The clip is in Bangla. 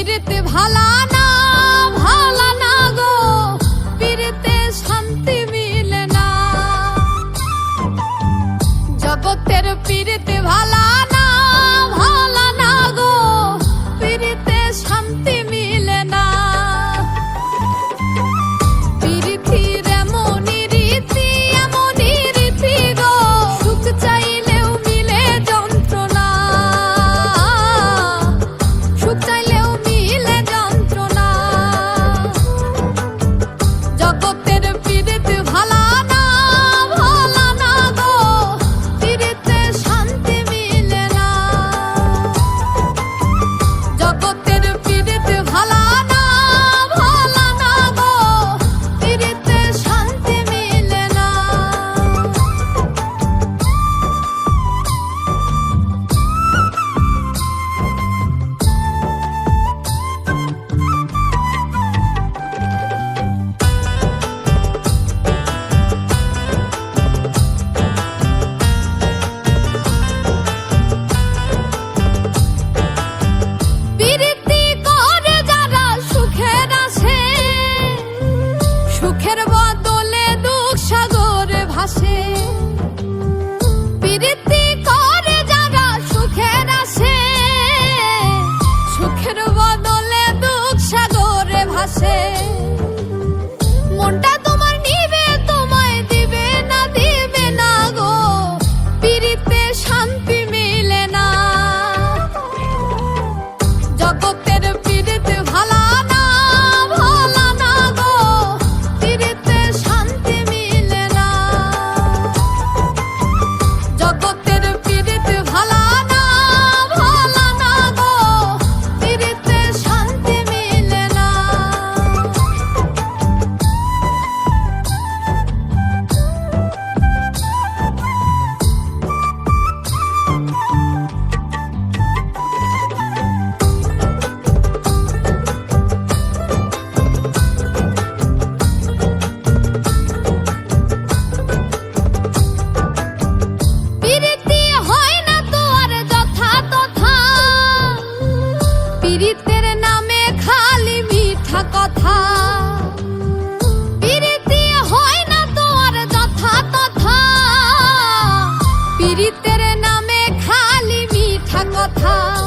পীরিত ভালা না প্রীতি করে কথা কথা পিরিতি হয় না তো আর যথা তথা। পিরিতের নামে খালি মিঠা কথা।